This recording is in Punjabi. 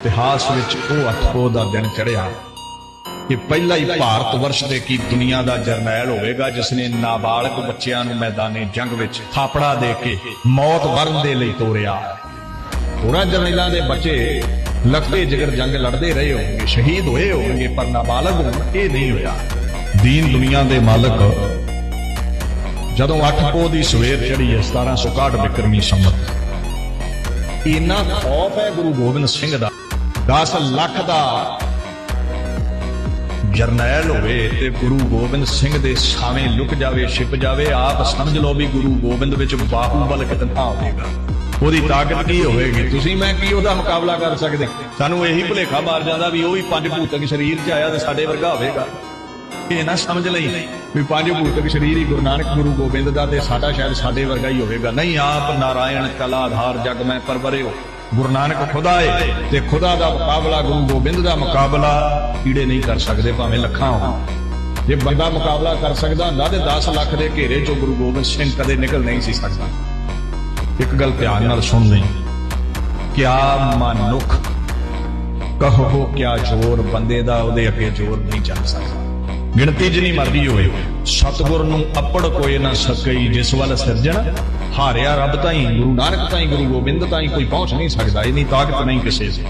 ਇਤਿਹਾਸ ਵਿੱਚ ਉਹ ਅਥੋ ਦਾ ਦਿਨ ਚੜਿਆ ਕਿ ਪਹਿਲਾ ਹੀ ਭਾਰਤ ਵਰਸ਼ ਦੇ ਕੀ ਦੁਨੀਆ ਦਾ ਜਰਨੈਲ ਹੋਵੇਗਾ ਜਿਸ ਨੇ ਨਾਬਾਲਗ ਬੱਚਿਆਂ ਨੂੰ ਮੈਦਾਨੇ ਜੰਗ ਵਿੱਚ ਥਾਪੜਾ ਦੇ ਕੇ ਮੌਤ ਵਰਨ ਦੇ ਲਈ ਤੋਰਿਆ। ਹੋਰਾਂ ਜਰਨੈਲਾਂ ਦੇ ਬੱਚੇ ਲਖਤੇ ਜਿਗਰ ਜੰਗ ਲੜਦੇ ਰਹੇ ਹੋਣਗੇ, ਸ਼ਹੀਦ ਹੋਏ ਹੋਣਗੇ, ਪਰ ਨਾਬਾਲਗ ਹੋਣ ਇਹ ਨਹੀਂ ਹੋਇਆ। ਦੀਨ ਦੁਨੀਆ ਦੇ ਮਾਲਕ ਜਦੋਂ 8 ਪੋ ਦੀ ਸਵੇਰ ਚੜੀ ਹੈ 1761 ਬਿਕਰਮੀ ਸੰਮਤ। ਇੰਨਾ ਖੌਫ ਹੈ ਗੁਰੂ ਗੋਬਿੰਦ ਸਿੰਘ ਦਾ। 10 ਲੱਖ ਦਾ ਜਰਨੈਲ ਹੋਵੇ ਤੇ ਗੁਰੂ ਗੋਬਿੰਦ ਸਿੰਘ ਦੇ ਸਾਵੇਂ ਲੁਕ ਜਾਵੇ, ਛਿਪ ਜਾਵੇ, ਆਪ ਸਮਝ ਲਓ ਵੀ ਗੁਰੂ ਗੋਬਿੰਦ ਵਿੱਚ ਬਾਹੂਬਲ ਕਿਤਨਾ ਹੋਵੇਗਾ। ਉਹਦੀ ਤਾਕਤ ਕੀ ਹੋਵੇਗੀ? ਤੁਸੀਂ ਮੈਂ ਕੀ ਉਹਦਾ ਮੁਕਾਬਲਾ ਕਰ ਸਕਦੇ? ਸਾਨੂੰ ਇਹੀ ਭੁਲੇਖਾ ਮਾਰ ਜਾਂਦਾ ਵੀ ਉਹ ਵੀ ਪੰਜ ਭੂਤਕ ਸਰੀਰ 'ਚ ਆਇਆ ਤੇ ਸਾਡੇ ਵਰਗਾ ਹੋਵੇਗਾ। ਇਹ ਨਾ ਸਮਝ ਲਈ ਵੀ ਪੰਜ ਭੂਤਕ ਸਰੀਰ ਹੀ ਗੁਰੂ ਨਾਨਕ ਗੁਰੂ ਗੋਬਿੰਦ ਦਾ ਤੇ ਸਾਡਾ ਸ਼ਾਇਦ ਸਾਡੇ ਵਰਗਾ ਹੀ ਹੋਵੇਗਾ। ਨਹੀਂ, ਆਪ ਨਾਰਾਇਣ ਕਲਾ ਆਧਾਰ ਜਗ ਮੈਂ ਪਰਵਰੇ ਹੋ ਗੁਰੂ ਨਾਨਕ ਖੁਦਾ ਏ ਤੇ ਖੁਦਾ ਦਾ ਮੁਕਾਬਲਾ ਗੁਰੂ ਗੋਬਿੰਦ ਦਾ ਮੁਕਾਬਲਾ ਕੀੜੇ ਨਹੀਂ ਕਰ ਸਕਦੇ, ਭਾਵੇਂ ਲੱਖਾਂ ਹੋਣ। ਜੇ ਬੰਦਾ ਮੁਕਾਬਲਾ ਕਰ ਸਕਦਾ ਹੁੰਦਾ ਤੇ 10 ਲੱਖ ਦੇ ਘੇਰੇ ਚੋਂ ਗੁਰੂ ਗੋਬਿੰਦ ਸਿੰਘ ਕਦੇ ਨਿਕਲ ਨਹੀਂ ਸੀ ਸਕਦਾ। ਇੱਕ ਗੱਲ ਧਿਆਨ ਨਾਲ ਸੁਣ ਲਈ ਕਿਆ ਮਨੁੱਖ ਕਹੋ ਕਿਆ ਜ਼ੋਰ, ਬੰਦੇ ਦਾ ਉਹਦੇ ਅੱਗੇ ਜ਼ੋਰ ਨਹੀਂ ਚੱਲ ਸਕਦਾ। ਗਿਣਤੀ ਜਿੰਨੀ ਮਰਦੀ ਹੋਵੇ, ਸਤਗੁਰ ਨੂੰ ਅੱਪੜ ਕੋਈ ਨਾ ਸਕਈ ਜਿਸ ਵੱਲ ਸਿਰਜਣ। ਹਾਰਿਆ ਰੱਬ ਤਾਈਂ, ਗੁਰੂ ਨਾਨਕ ਤਾਈਂ, ਗੁਰੂ ਗੋਬਿੰਦ ਤਾਈਂ, ਕੋਈ ਪਹੁੰਚ ਨਹੀਂ ਸਕਦਾ, ਇੰਨੀ ਤਾਕਤ ਨਹੀਂ ਕਿਸੇ 'ਚ